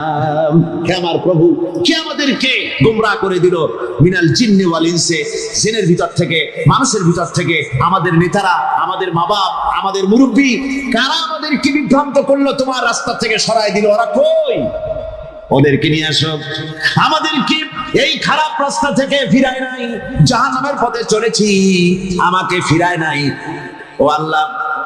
আমার প্রভু, কে আমাদেরকে গোমরা করে দিল? ভিতর থেকে, মানুষের থেকে, আমাদের নেতারা, আমাদের মা বাপ আমাদের কারা বিভ্রান্ত করল? তোমার রাস্তা থেকে সরাই দিল। ওরা কই? ওদেরকে নিয়ে আসো। আমাদেরকে এই খারাপ রাস্তা থেকে ফিরায় নাই। জাহান্নামের পথে চলেছি। আমাকে ফিরায় নাই। ও আল্লাহ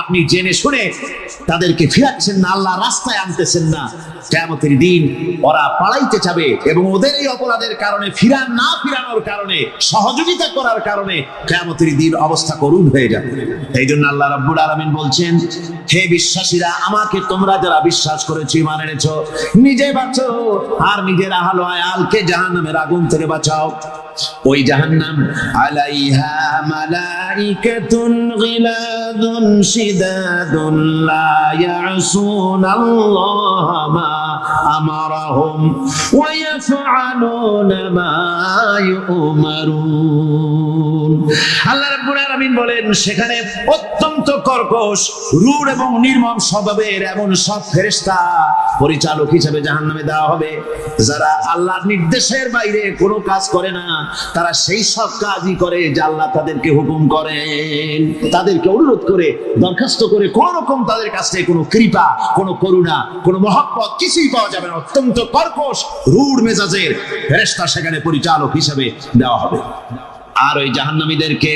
আপনি জেনে শুনে তাদেরকে ফিরাচ্ছেন না, আল্লাহ রাস্তায় আনতেছেন না। কেমতের দিন ওরা পালাইতে যাবে এবং ওদের এই অপরাধের কারণে ফিরান না ফিরানোর কারণে, সহযোগিতা করার কারণে কেমতের দিন অবস্থা করুণ হয়ে যাবে। এই জন্য আল্লাহ রাব্বুল আলামিন বলছেন, হে বিশ্বাসীরা, আমাকে তোমরা যারা বিশ্বাস করেছ, ইমান এনেছো, নিজে বাঁচো, আর নিজের আহাল আয়ালকে জাহান্নামের আগুন থেকে বাঁচাও। ওই জাহান্নাম। আলাইহা মালাইকাতুন গিলাদুন শিদাদুন লা মা আমারাহুম ওয়া ইয়াফআলুনা মা ইউমারুন। আল্লাহ রাব্বুল আলামিন বলেন সেখানে অত্যন্ত কর্কশ রূঢ় এবং নির্মম স্বভাবের এমন সব ফেরেশতা পরিচালক হিসেবে জাহান্নামে দেওয়া হবে। যারা আল্লাহর নির্দেশের বাইরে কোনো কাজ করে না তারা সেই সব কাজই করে যা আল্লাহ তাদেরকে হুকুম করেন তাদেরকে অনুরোধ করে দরখাস্ত করে কোন রকম তাদের কাছ থেকে কোনো কৃপা কোনো করুণা কোনো মহব্বত কিছুই পাওয়া যাবে না অত্যন্ত কর্কশ রূঢ় মেজাজের ফেরেশতা সেখানে পরিচালক হিসেবে দেওয়া হবে আর ওই জাহান্নামীদেরকে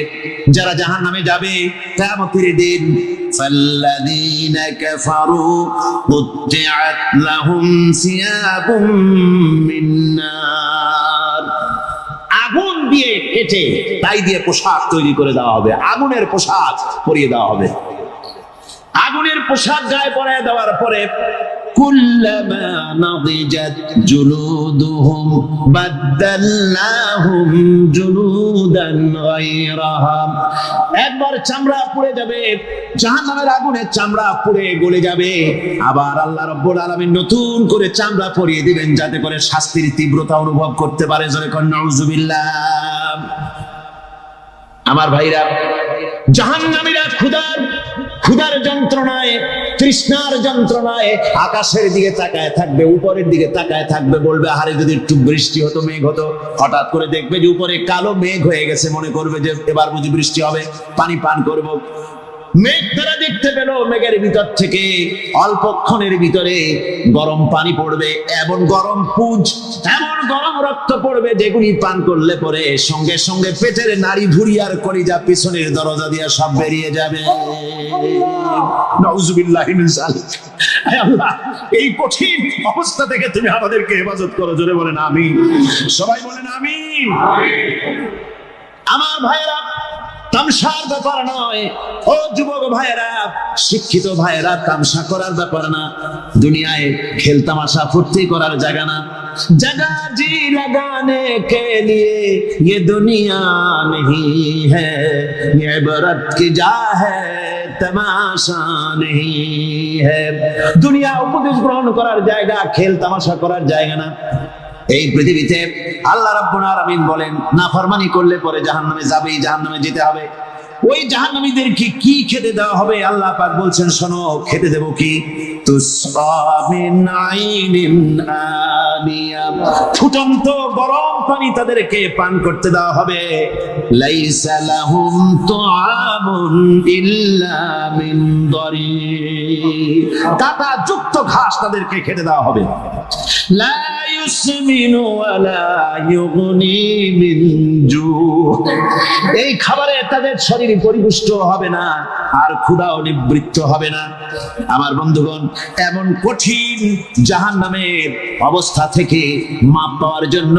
যারা জাহান্নামে যাবে কিয়ামতের দিন فالذين كفروا قطعت لهم ثياب من نار আগুন দিয়ে কেটে তাই দিয়ে পোশাক তৈরি করে দেওয়া হবে। আগুনের পোশাক পরিয়ে দেওয়া হবে। আগুনের পোশাক গায়ে পরায় দেওয়ার পরে কুল্লামা নাদিজাত জুলুদুহুম, বাদদালনাহুম জুলুদান গায়রাহা। একবার চামড়া পুড়ে যাবে, জাহান্নামের আগুনে চামড়া পুড়ে গলে যাবে। আবার আল্লাহ আলামিন নতুন করে চামড়া পরিয়ে দিবেন যাতে করে শাস্তির তীব্রতা অনুভব করতে পারে। জোরে নাউজুবিল্লাহ। আমার ভাইরা, জাহান্নামীরা ক্ষুধার ক্ষুধার যন্ত্রণায় তৃষ্ণার যন্ত্রণায় আকাশের দিকে তাকায় থাকবে, উপরের দিকে তাকায় থাকবে, বলবে, আহারে, যদি একটু বৃষ্টি হতো, মেঘ হতো। হঠাৎ করে দেখবে যে উপরে কালো মেঘ হয়ে গেছে, মনে করবে যে এবার বুঝি বৃষ্টি হবে, পানি পান করব। মেঘ তারা দেখতে পেল, মেঘের ভিতর থেকে অল্পক্ষণের ভিতরে গরম পানি পড়বে, এমন গরম পুজ, এমন গরম রক্ত পড়বে যেগুলি পান করলে পরে সঙ্গে সঙ্গে পেটের নাড়ি ভুড়ি আর যা পিছনের দরজা দিয়ে সব বেরিয়ে যাবে। এই কঠিন অবস্থা থেকে তুমি আমাদেরকে হেফাজত করো, জোরে বলেন আমি সবাই বলেন আমি আমার ভাইয়েরা তামসার ব্যাপার নয় ও যুবক ভাইয়েরা শিক্ষিত ভাইয়েরা তামসা করার ব্যাপার না দুনিয়ায় খেল তামাশা ফুর্তি করার জায়গা না जगह जी लगाने के लिए ये दुनिया नहीं है ये बरत की जा है तमाशा नहीं है দুনিয়া উপদেশ গ্রহণ করার জায়গা খেল তামাশা করার জায়গা না এই পৃথিবীতে আল্লাহ রাব্বুল আলামিন বলেন, নাফরমানি করলে পরে জাহান্নামে যাবেই, জাহান্নামে যেতে হবে। ওই জাহান্নামীদেরকে কি খেতে দেওয়া হবে? আল্লাহ পাক বলছেন, শোনো, খেতে দেব কি? ফুটন্ত গরম পানি তাদেরকে পান করতে দেওয়া হবে। যুক্ত ঘাস তাদেরকে খেতে দেওয়া হবে। লা ইউসমিনু ওয়ালা ইউগনি মিন জু এই খাবারে তাদের শরীর পরিপুষ্ট হবে না, আর ক্ষুধাও নিবৃত্ত হবে না। আমার বন্ধুগণ, এমন কঠিন জাহান নামের অবস্থা থেকে মাপ পাওয়ার জন্য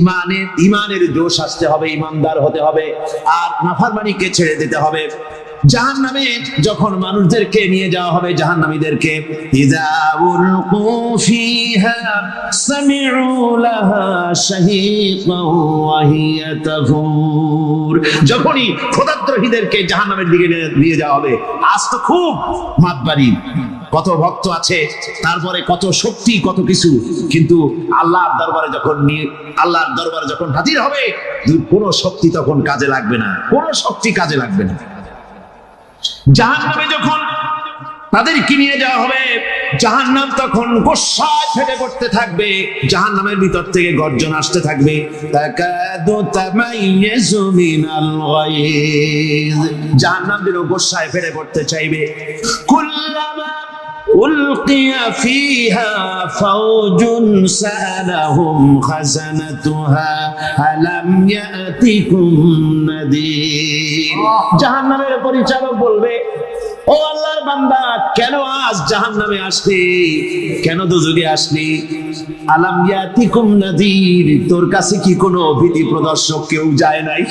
ইমানের ইমানের দোষ আসতে হবে, ইমানদার হতে হবে, আর নাফারমানিকে ছেড়ে দিতে হবে। জাহান নামে যখন মানুষদেরকে নিয়ে যাওয়া হবে জাহান নামীদেরকে যখনই খোদাদ্রোহীদেরকে জাহান নামের দিকে নিয়ে- যাওয়া হবে, আজ তো খুব মাতবাড়ি। কত ভক্ত আছে, তারপরে কত শক্তি, কত কিছু। কিন্তু আল্লাহর দরবারে যখন আল্লাহর দরবারে যখন হাজির হবে, কোনো শক্তি তখন কাজে লাগবে না। কোনো শক্তি কাজে লাগবে না। জাহান নামে যখন তাদেরকে নিয়ে যাওয়া হবে জাহান নাম তখন গোসায় ফেটে পড়তে থাকবে জাহান নামের ভিতর থেকে গর্জন আসতে থাকবে জাহান নাম দিল গোসায় ফেটে পড়তে চাইবে। কুল্লামা ألقي فيها فوج سألهم خزنتها ألم يأتكم نذير জাহান্নামের পরিচালক বলবে ও আল্লাহর বান্দা, কেন আজ জাহান্নামে আসলি? কেন দুজুগে আসলি? আলাম ইয়াতিকুম নাদির, তোর কাছে কি কোনো ভীতি প্রদর্শক কেউ যায় নাই?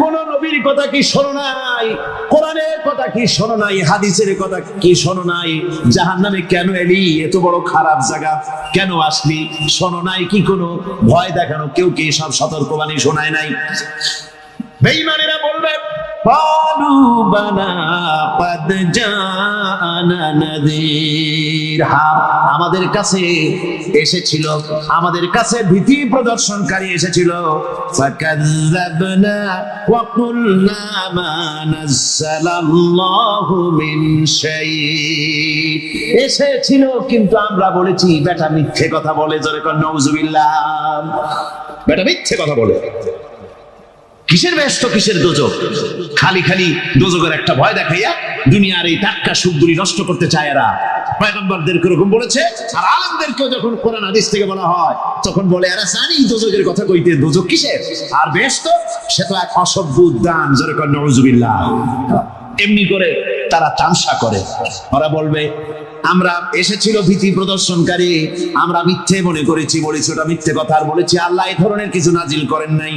কোন নবীর কথা কি শোনো নাই? কোরআনের কথা কি শোনো নাই? হাদিসের কথা কি শোনো নাই? জাহান্নামে কেন এলি? এত বড় খারাপ জায়গা কেন আসলি? শোনো নাই কি কোনো? ভয় দেখানো কেউ কি সব সতর্কবাণী শোনায় নাই? বেঈমানেরা বলবেন পানু বানা পদ নদীর হা আমাদের কাছে এসেছিল, আমাদের কাছে ভীতি প্রদর্শনকারী এসেছিল। ফাকাযাবনা ওয়া কুলনা মা নাযালাল্লাহু মিন শাই। এসেছিল কিন্তু আমরা বলেছি, বেটা মিথ্যে কথা বলে, জোরে কর, নাউজুবিল্লাহ। বেটা মিথ্যে কথা বলে। কিসের ব্যস্ত, কিসের দোজক? খালি খালি দোজকের একটা ভয় দেখাইয়া দুনিয়ার এই টাটকা সুখগুলি নষ্ট করতে চায় এরা। বলেছে? যখন কোরআন থেকে বলা হয়, তখন বলে, এরা দোজকের কথা কইতে কিসের? আর ব্যস্ত? অসভ্য উদ্যান নজুবিল্লাহ এমনি করে তারা তামসা করে। ওরা বলবে আমরা এসেছিল ভীতি প্রদর্শনকারী। আমরা মিথ্যে মনে করেছি, বলেছি ওটা মিথ্যে কথা, আর বলেছি আল্লাহ এ ধরনের কিছু নাজিল করেন নাই।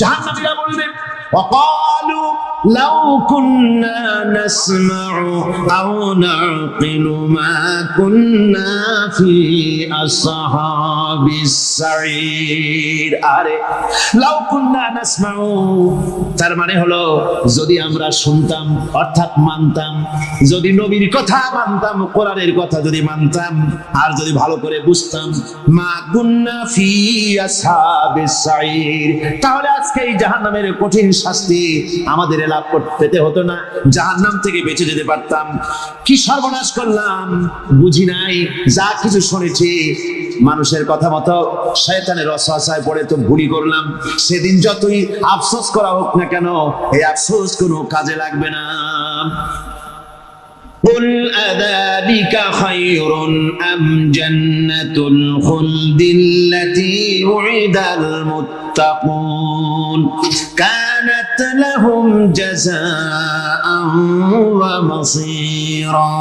জাহান্নামীরা বলবে وقالوا لو كنا نسمع أو نعقل ما كنا في أصحاب السعير আরে লাউ কুন্না নাসমাউ তার মানে হলো যদি আমরা শুনতাম অর্থাৎ মানতাম যদি নবীর কথা মানতাম কোরআনের কথা যদি মানতাম আর যদি ভালো করে বুঝতাম মা কুন্না ফি আসহাবিস সাইর তাহলে আজকে এই জাহান্নামের কঠিন শাস্তি আমাদের লাভ পেতে হতো না। যাহার নাম থেকে বেঁচে যেতে পারতাম। কি সর্বনাশ করলাম? বুঝি নাই। যা কিছু শুনেছি, মানুষের কথা মতো শয়তানের রসায় পড়ে তো ভুলি করলাম। সেদিন যতই আফসোস করা হোক না কেন, এই আফসোস কোনো কাজে লাগবে না। قل أذلك خير أم جنة الخلد التي وعد المتقون كانت لهم جزاء ومصيرا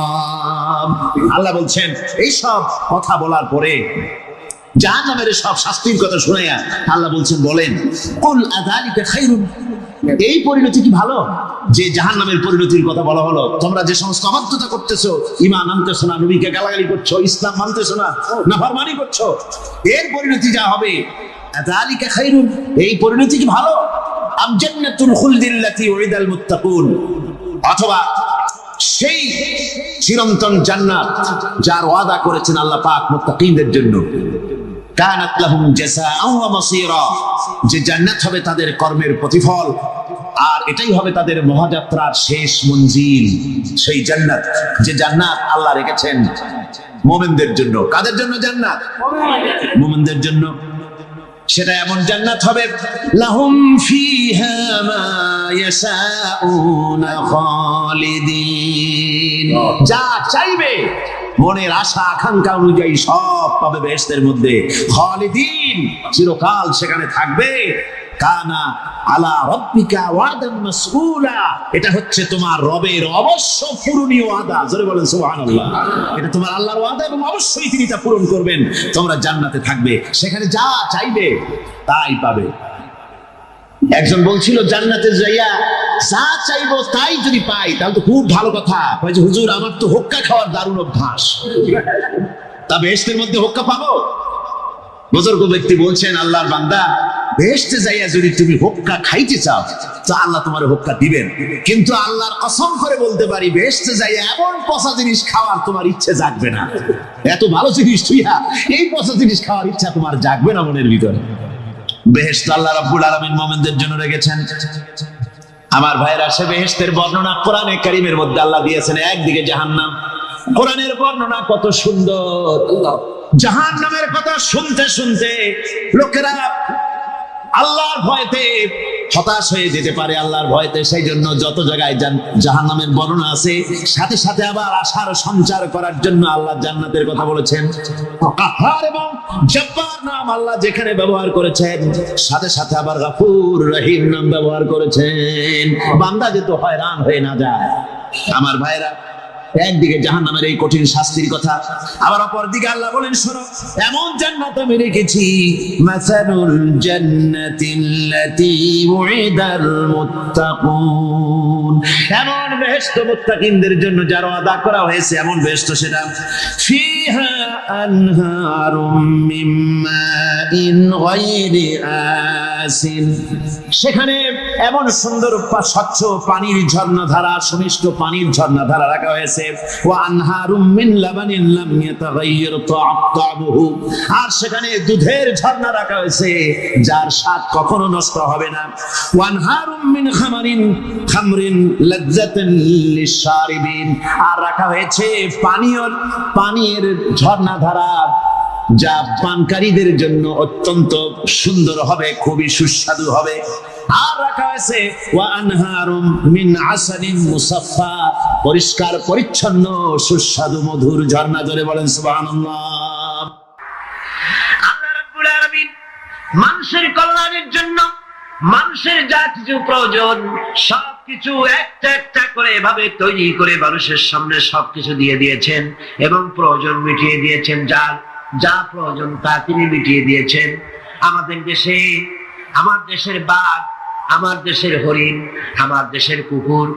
আল্লাহ বলছেন এই সব কথা বলার পরে জাহান্নামের সব শাস্তির কথা শুনাইয়া আল্লাহ বলছেন বলেন কুল আযালিকা খায়রুন এই পরিণতি কি ভালো? যে জাহান নামের পরিণতির কথা বলা হলো, তোমরা যে সমস্ত অবাধ্যতা করতেছো ইমান আনতেছো না, নবীকে গালাগালি করছ, ইসলাম মানতেছো না, নাফরমানি করছ, এর পরিণতি যা হবে এই পরিণতি কি ভালো? অথবা সেই চিরন্তন জান্নাত যার ওয়াদা করেছেন আল্লাহ পাক মুত্তাকিনদের জন্য। কানাত লাহুম জাযাআও ওয়া মাসীরা। যে জান্নাত হবে তাদের কর্মের প্রতিফল, আর এটাই হবে তাদের মহাযাত্রার শেষ মঞ্জিল, সেই জান্নাত, যে জান্নাত আল্লাহ রেখেছেন মোমেনদের জন্য। কাদের জন্য জান্নাত? মোমেনদের জন্য। সেটা এমন জান্নাত হবে, লাহুম ফিহা মা ইয়াশাউনা খালিদিন। যা চাইবে মনের আশা, আকাঙ্ক্ষা অনুযায়ী সব পাবে বেহেশতের মধ্যে। খালিদিন চিরকাল সেখানে থাকবে। কানা আলা রব্বিকা ওয়াদান মাসউলা। এটা হচ্ছে তোমার রবের অবশ্য পূরণীয় ওয়াদা। জোরে বলেন, সুবহানাল্লাহ। এটা তোমার আল্লাহর ওয়াদা এবং অবশ্যই তিনি তা পূরণ করবেন। তোমরা জান্নাতে থাকবে। সেখানে যা চাইবে তাই পাবে। একজন বলছিল, জান্নাতে যাইয়া যা চাইব তাই যদি পাই, তাহলে তো খুব ভালো কথা। হুজুর, আমার তো হোক্কা খাওয়ার দারুণ অভ্যাস। তা বেহেশতের মধ্যে হোক্কা পাবো? বুজুর্গ ব্যক্তি বলছেন, আল্লাহর বান্দা, বেহেশতে যাইয়া যদি তুমি হোক্কা খাইতে চাও, তো আল্লাহ তোমার হোক্কা দিবেন। কিন্তু আল্লাহর কসম করে বলতে পারি, বেহেশতে যাইয়া এমন পচা জিনিস খাওয়ার তোমার ইচ্ছে জাগবে না। এত ভালো জিনিস তুইয়া, এই পচা জিনিস খাওয়ার ইচ্ছা তোমার জাগবে না মনের ভিতরে। বেহেশত আল্লাহ রাব্বুল আলামিন মুমিনদের জন্য রেখেছেন। আমার ভাইয়েরা, সে বেহেস্তের বর্ণনা কোরআনে কারিমের মধ্যে আল্লাহ দিয়েছেন, একদিকে জাহান্নাম। কোরআনের বর্ণনা কত সুন্দর। জাহান্নামের কথা শুনতে শুনতে লোকেরা আল্লাহর ভয়তে হতাশ হয়ে যেতে পারে আল্লাহর ভয়তে। সেই জন্য যত জায়গায় জাহান নামের বর্ণনা আছে, সাথে সাথে আবার আশার সঞ্চার করার জন্য আল্লাহ জান্নাতের কথা বলেছেন। এবং আল্লাহ যেখানে ব্যবহার করেছেন, সাথে সাথে আবার গাফুর রহিম নাম ব্যবহার করেছেন। বান্দা হয়রান হয়ে না যায়। আমার ভাইরা একদিকে জাহান নামের এই কঠিন শাস্তির কথা, আবার অপর দিকে আল্লাহ বলেন, শোনো, এমন জান্নাত আমি রেখেছি মাসানুল জান্নাতিল্লাতি উইদাল মুত্তাকুন। এমন বেহেশত মুত্তাকিনদের জন্য যার ওয়াদা করা হয়েছে, এমন বেহেশত সেটা, ফিহা আনহারুম মিন ইন গায়রি আসিন সেখানে এমন সুন্দর স্বচ্ছ পানির ঝর্ণাধারা, সুমিষ্ট পানির ঝর্ণাধারা রাখা হয়েছে। ওয়া আনহারুম মিন লাবানিন লাম ইয়াতাগায়্যার তা'আমুহু আর সেখানে দুধের ঝর্ণা রাখা হয়েছে, যার স্বাদ কখনো নষ্ট হবে না। ওয়া আনহারুম মিন খামারিন, খামরিন লাজ্জাতান লিশারিবিন আর রাখা হয়েছে পানীয় পানির ঝর্ণাধারা, যা পানকারীদের জন্য অত্যন্ত সুন্দর হবে, খুবই সুস্বাদু হবে। আর রাখা হয়েছে। ওয়া মিন আসালিন মুসাফফা। পরিষ্কার, পরিচ্ছন্ন, সুস্বাদু, মধুর ঝর্ণা জোরে বলেন সুবহানাল্লাহ। আল্লাহ রাব্বুল আলামিন মানুষের কল্যাণের জন্য মানুষের যা কিছু প্রয়োজন সবকিছু একটা একটা করে এভাবে তৈরি করে মানুষের সামনে সবকিছু দিয়ে দিয়েছেন এবং প্রয়োজন মিটিয়ে দিয়েছেন। যার যা প্রয়োজন তা তিনি মিটিয়ে দিয়েছেন। আমাদের দেশে, আমার দেশের বাঘ আমার দেশের হরিণ, আমার দেশের কুকুর,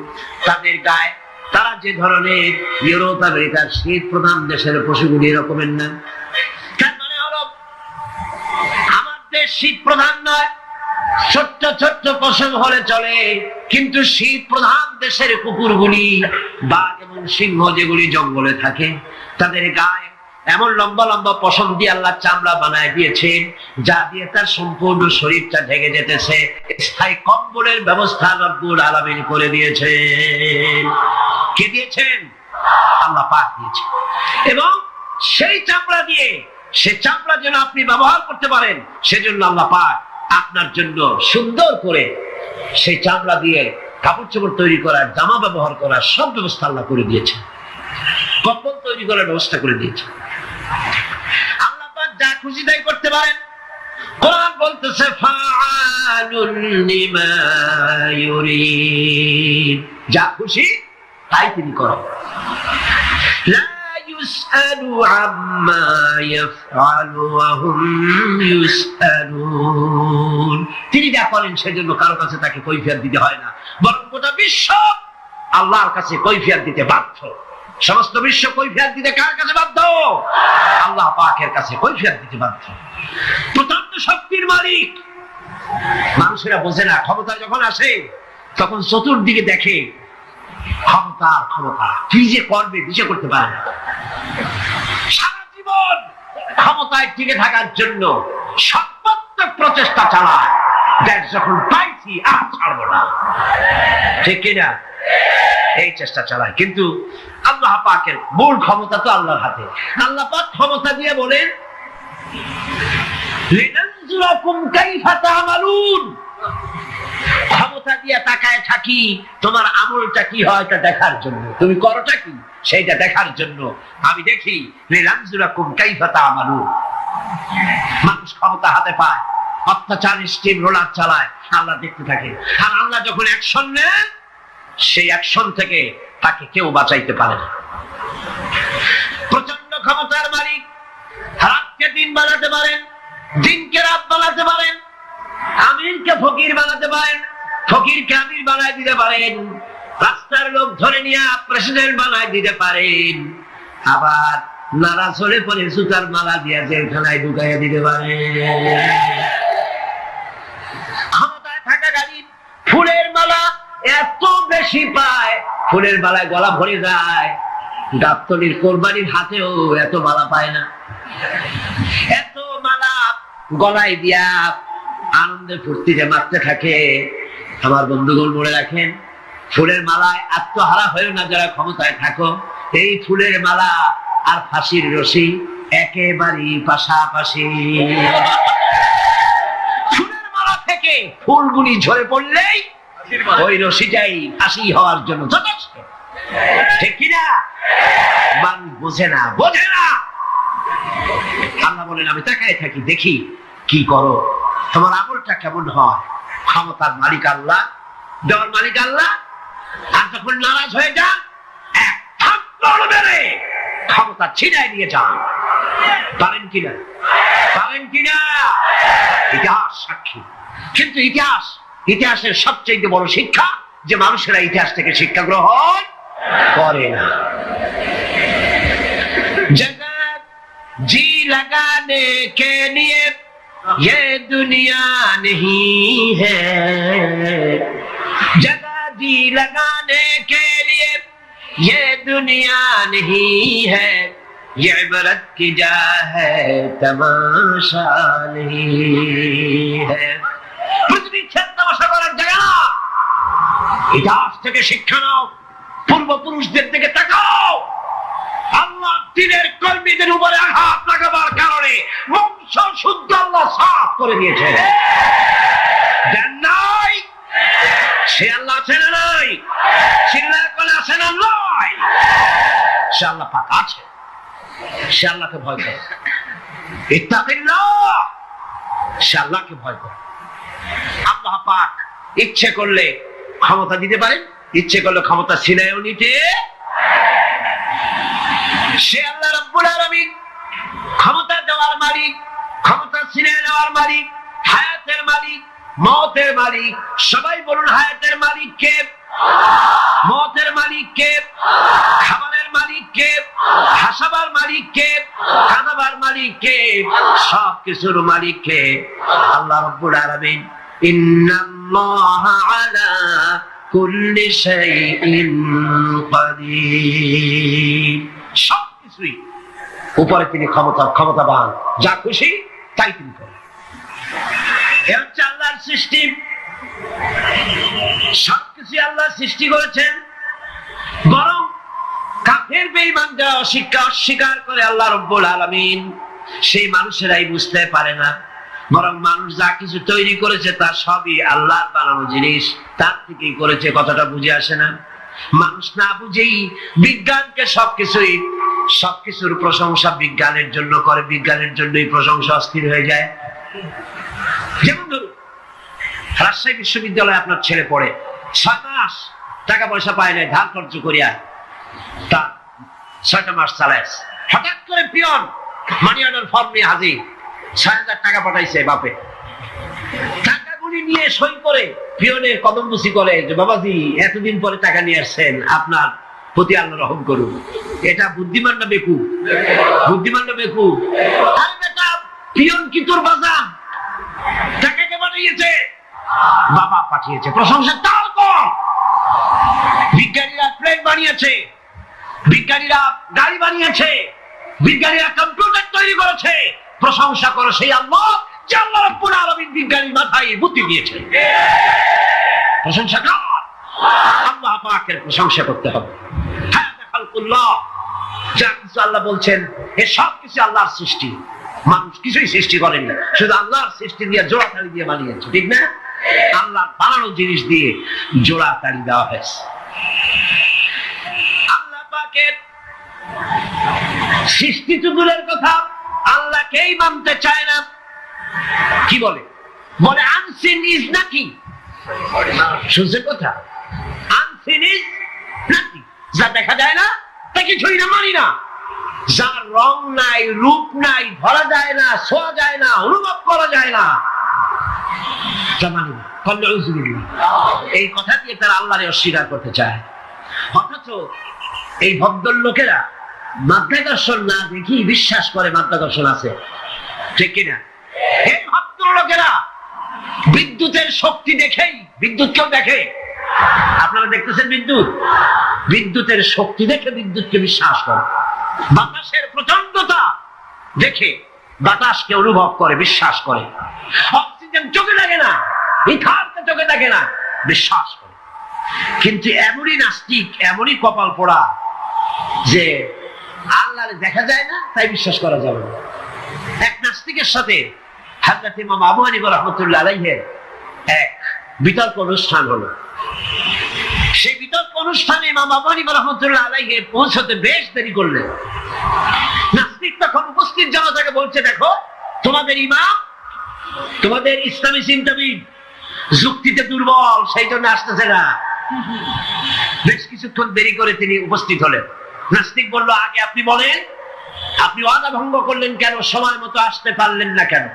তাদের গায়ে তারা যে ধরনের ইউরোপ, আমেরিকার শীত প্রধান দেশের পশুগুলি এরকমের না। মানে শীত প্রধান নয়, ছোট্ট ছোট্ট পশম হলে চলে, কিন্তু শীত প্রধান দেশের কুকুরগুলি বাঘ এবং সিংহ যেগুলি জঙ্গলে থাকে, তাদের গায়ে এমন লম্বা লম্বা পশম দিয়ে আল্লাহ চামড়া বানায় দিয়েছেন, যা দিয়ে তার সম্পূর্ণ শরীরটা ঢেকে যেতেছে। স্থায়ী কম্বলের ব্যবস্থা রব্বুল আলামিন করে দিয়েছেন। কে দিয়েছেন? আল্লাহ পাক দিয়েছেন। এবং সেই চামড়া দিয়ে, সে চামড়া যেন আপনি ব্যবহার করতে পারেন, সেজন্য আল্লাহ পাক আপনার জন্য সুন্দর করে সেই চামড়া দিয়ে কাপড় চোপড় তৈরি করার, জামা ব্যবহার করার সব ব্যবস্থা আল্লাহ করে দিয়েছে কম্বল তৈরি করার ব্যবস্থা করে দিয়েছে আল্লাহ পাক যা খুশি তাই করতে পারেন। কোরআন বলতেছে লিমা যা খুশি তাই তিনি করো তিনি যা করেন সেজন্য কারও কাছে তাকে কৈফিয়ার দিতে হয় না। বরং গোটা বিশ্ব আল্লাহর কাছে কৈফিয়ার দিতে বাধ্য। সমস্ত বিশ্ব কৈফিয়ত দিতে কার কাছে বাধ্য? আল্লাহ পাকের কাছে কৈফিয়ত দিতে বাধ্য। প্রচণ্ড শক্তির মালিক। মানুষেরা বোঝে না, ক্ষমতা যখন আসে, তখন চতুর্দিকে দেখে ক্ষমতা ক্ষমতা। কি যে করবে দিশে করতে পারে না। সারা জীবন ক্ষমতায় টিকে থাকার জন্য সর্বাত্মক প্রচেষ্টা চালায়। দেখ যখন পাইছি, আর ছাড়বো না। ঠিক কিনা? এই চেষ্টা চালায়। কিন্তু আল্লাহ পাকের মূল ক্ষমতা তো আল্লাহর হাতে। আল্লাহ পাক ক্ষমতা দিয়ে বলেন ক্ষমতা দিয়ে তাকায় থাকি, তোমার আমলটা কি হয় দেখার জন্য। তুমি করোটা কি? সেইটা দেখার জন্য। আমি দেখি মানুষ ক্ষমতা হাতে পায়, অত্যাচার, স্টিম, রোলার চালায়। আল্লাহ দেখতে থাকে। আর আল্লাহ যখন অ্যাকশন নেন সেই অ্যাকশন থেকে তাকে কেউ বাঁচাইতে পারে না। প্রচণ্ড ক্ষমতার মালিক, রাতকে দিন বানাতে পারেন, দিনকে রাত বানাতে পারেন আমিরকে ফকির বানাতে পারেন ফকির কাবির বানায় দিতে পারেন, রাস্তার লোক ধরে নিয়ে প্রেসিডেন্ট বানায় দিতে পারেন, আবার নারাজ হলে পরে সুতার মালা দিয়ে জেলখানায় ঢুকাইয়া দিতে পারেন ক্ষমতায় থাকা গাড়ি ফুলের মালা এত বেশি পায় ফুলের মালায় গলা ভরে যায়। গাবতলির কোরবানির হাতেও এত মালা পায় না। এত মালা গলায় দিয়া আনন্দে ফুর্তিতে মারতে থাকে, আমার বন্ধুগণ মনে রাখেন, ফুলের মালায় আত্মহারা হয়েও না যারা ক্ষমতায় থাকো। এই ফুলের মালা আর ফাঁসির রশি একেবারেই পাশাপাশি। ফুলের মালা থেকে ফুলগুলি ঝরে পড়লেই ওই রশিটাই ফাঁসি হওয়ার জন্য যথেষ্ট। ঠিক কিনা? বোঝে না বোঝে না। আল্লাহ বলেন, আমি তাকায় থাকি, দেখি কি করো। তোমার আমলটা কেমন হয়? ক্ষমতার মালিক আল্লাহ, দেওয়ার মালিক আল্লাহ, আর যখন নারাজ হয়ে যান, এক থাপ্পড় মেরে ক্ষমতা ছিনাই নিয়ে যান। পারেন কিনা? পারেন কিনা? ইতিহাস সাক্ষী। কিন্তু ইতিহাস ইতিহাসের সবচেয়ে বড় শিক্ষা যে মানুষেরা ইতিহাস থেকে শিক্ষা গ্রহণ করে না जगत जी लगाने के लिए ये दुनिया नहीं है जगह जी लगाने के लिए ये दुनिया नहीं है ये इबरत की जा है तमाशा नहीं है পৃথিবী তামাশা করার জায়গা না। ইতিহাস থেকে শিক্ষা নাও, পূর্বপুরুষদের দিকে তাকাও। নাই? সে আল্লাহ আছে নাই। চিল্লা করে আছে। না ভয় করে। ইত্তাকিল্লাহ সে আল্লাহকে ভয় করে। আল্লাহ পাক ইচ্ছে করলে ক্ষমতা দিতে পারেন ইচ্ছে করলে ক্ষমতা ছিনায়ও নিতে সে আল্লাহ রব্বুল আলামিন ক্ষমতা দেওয়ার মালিক, ক্ষমতা ছিনিয়ে নেওয়ার মালিক, হায়াতের মালিক, মতের মালিক, সবাই বলুন হায়াতের মালিক কে? মতের মালিক কে? খাবারের মালিক কে? হাসাবার মালিক কে? কাঁদাবার মালিক কে? সব কিছুর মালিক কে? আল্লাহ রব্বুল আলামিন ইন্নাল্লাহা উপরে তিনি ক্ষমতা, ক্ষমতাবান। যা খুশি, তাই তিনি করেন। হচ্ছে আল্লাহর সৃষ্টি। সবকিছু আল্লাহ সৃষ্টি করেছেন। বরং কাফের বেঈমান যারা অস্বীকার অস্বীকার করে আল্লাহ রব্বুল আলামিন সেই মানুষেরাই বুঝতে পারে না। বরং মানুষ যা কিছু তৈরি করেছে তা সবই আল্লাহর বানানো জিনিস। তার থেকেই করেছে, কথাটা বুঝে আসে না। মানুষ না বুঝেই বিজ্ঞানকে সবকিছুই, সবকিছুর প্রশংসা বিজ্ঞানের জন্য করে, বিজ্ঞানের জন্যই প্রশংসা অস্থির হয়ে যায়। যেমন ধরুন, রাজশাহী বিশ্ববিদ্যালয়ে আপনার ছেলে পড়ে, ছয় মাস টাকা পয়সা পায় নাই, ধার খরচ করিয়া তা ছয়টা মাস চালায়। হঠাৎ করে পিয়ন মানি অর্ডার ফর্ম নিয়ে হাজির। ছয় হাজার টাকা পাঠাইছে বাপে। টাকাগুলি নিয়ে সই করে পিয়নে কদম বুসি করে যে, বাবাজি, এতদিন পরে টাকা নিয়ে আসছেন, আপনার প্রতি আল্লাহ রহম করুন। এটা বুদ্ধিমান না বেকু বুদ্ধিমান না বেকু আরে বেটা, পিয়ন কি তোর বাজার টাকা কে পাঠিয়েছে। বাবা পাঠিয়েছে। প্রশংসা তাও কম। বিজ্ঞানীরা প্লেন বানিয়েছে। বিজ্ঞানীরা গাড়ি বানিয়েছে। বিজ্ঞানীরা কম্পিউটার তৈরি করেছে। প্রশংসা করে সেই আল্লাহ যে আল্লাহ রব্বুল আলামিন বিজ্ঞানীর মাথায় বুদ্ধি দিয়েছে প্রশংসা আল্লাহ পাকের প্রশংসা করতে হবে। হ্যাঁ খালকুল্লাহ যা কিছু আল্লাহ বলছেন, এ সব কিছু আল্লাহর সৃষ্টি। মানুষ কিছুই সৃষ্টি করেনি। শুধু আল্লাহর সৃষ্টি দিয়ে জোড়া তালি দিয়ে বানিয়েছে, ঠিক না? আল্লাহ বানানো জিনিস দিয়ে জোড়া তালি দেওয়া হয়েছে। আল্লাহ পাকের সৃষ্টি কথা। আল্লাহকেই মানতে চায় না? কি বলে? বলে, আনসিন ইজ নাকি? শুনছেন কথা? আনসিন ইজ নাকি? যা দেখা যায় না, তা কিছুই না, মানি না। যার রং নাই, রূপ নাই, ধরা যায় না শোয়া যায় না, অনুভব করা যায় না। এই কথা দিয়ে তারা আল্লাহরে অস্বীকার করতে চায়। অথচ এই ভদ্রলোকেরা মাধ্যাকর্ষণ না দেখি বিশ্বাস করে মাধ্যাকর্ষণ আছে। ঠিক কিনা? ভদ্রলোকেরা বিদ্যুতের শক্তি দেখেই, বিদ্যুৎ কেউ দেখে? আপনারা দেখতেছেন বিদ্যুৎ? বিদ্যুতের শক্তি দেখে বিদ্যুৎকে বিশ্বাস করে। বাতাসের প্রচন্ডতা দেখে বাতাসকে অনুভব করে, বিশ্বাস করে। অক্সিজেন চোখে লাগে না ইথারকে চোখে লাগে না, বিশ্বাস করে। কিন্তু এমনই নাস্তিক, এমনই কপাল পোড়া যে আল্লাহ দেখা যায় না, তাই বিশ্বাস করা যাবে না। এক নাস্তিকের সাথে হাজরত ইমাম আবু হানিফা রহমতুল্লাহ আলাইহের এক বিতর্ক অনুষ্ঠান হলো। সেই বিতর্ক অনুষ্ঠানে ইমাম আবু হানিফা রহমতুল্লাহ আলাইহে পৌঁছতে বেশ দেরি করলেন। নাস্তিক তখন উপস্থিত জনতাকে বলছে, দেখো, তোমাদের ইমাম, তোমাদের ইসলামী চিন্তাবিদ, যুক্তিতে দুর্বল, সেই জন্য আসতেছে না। বেশ কিছুক্ষণ দেরি করে তিনি উপস্থিত হলেন। নাস্তিক বলল, আগে আপনি বলেন, আপনি ওয়াদা ভঙ্গ করলেন কেন, সময় মতো আসতে পারলেন না কেন?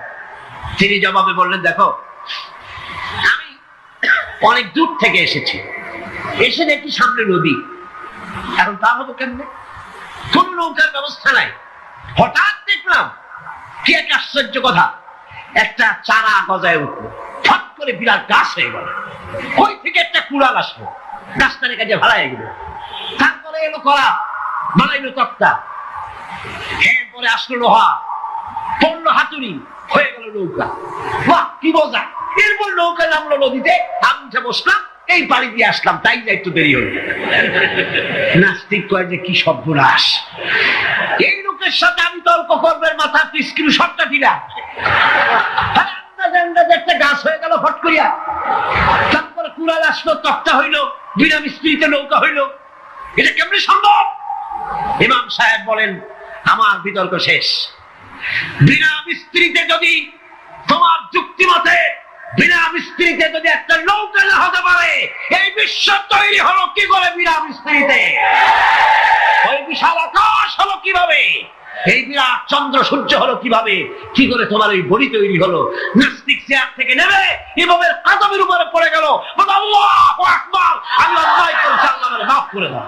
তিনি জবাবে বললেন, দেখো, আমি অনেক দূর থেকে এসেছি। এসে দেখি সামনে নদী। এখন তা হব কেমনে? কোন নৌকার ব্যবস্থা নাই। হঠাৎ দেখলাম, কি এক আশ্চর্য কথা। একটা চারা গজায় উঠল। ফট করে বিরাট গাছ হয়ে গেল। ওই থেকে একটা কুড়াল আসলো? গাছটার কাজে ভাড়ায় গেল তারপরে এলো করা বানাইলো তক্তা। এরপরে আসলো লোহা। পড়ল হাতুড়ি, হয়ে গেল নৌকা। বাহ, কি মজা। এরপর নৌকা নামলো নদীতে, আমি উঠে বসলাম, এই পাড়ি দিয়ে আসলাম, তাই না একটু দেরি হলো। নাস্তিক কয় যে কি সর্বনাশ এই লোকের সাথে আমি তর্ক করবেন মাথা স্ক্রিউ সবটা দিলা আরে আন্দাজে আন্দাজে একটা গাছ হয়ে গেল ফট করিয়া। তারপরে কুড়াল আসলো, তক্তা হইল বিনা মিস্ত্রিতে নৌকা হইল। এটা কেমনি সম্ভব? ইমাম সাহেব বলেন, আমার বিতর্ক শেষ। বিনা মিস্ত্রিতে যদি তোমার যুক্তি মতে, বিনা মিস্ত্রিতে যদি একটা নৌকা না হতে পারে, এই বিশ্ব তৈরি হলো কি করে বিনা মিস্ত্রিতে? ওই বিশাল আকাশ হলো কীভাবে? এই বিরাট চন্দ্র সূর্য হলো কীভাবে? কি করে তোমার ওই বড়ি তৈরি হলো? নাস্তিক চেয়ার থেকে নেবে ইমামের কাদমের উপরে পড়ে গেল। আমি অন্যায় করেছি আল্লাহ মাফ করে দাও।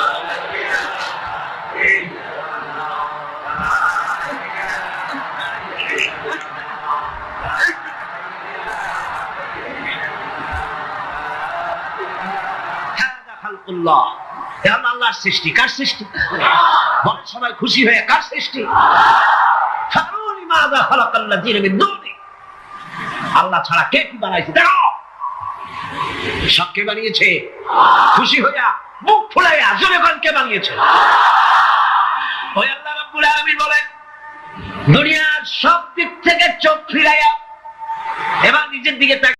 খালকুল্লাহ আল্লাহর সৃষ্টি? কার সৃষ্টি? সবাই খুশি হয়ে কার সৃষ্টি? আল্লাহ ছাড়া কে কি বানাইছে? দেখো। সব কে বানিয়েছে? খুশি হইয়া মুখ ফুলাইয়া কোন কে বানিয়েছে? ওই আল্লাহ বলেন, দুনিয়ার সব দিক থেকে চোখ ফিরাইয়া এবার নিজের দিকে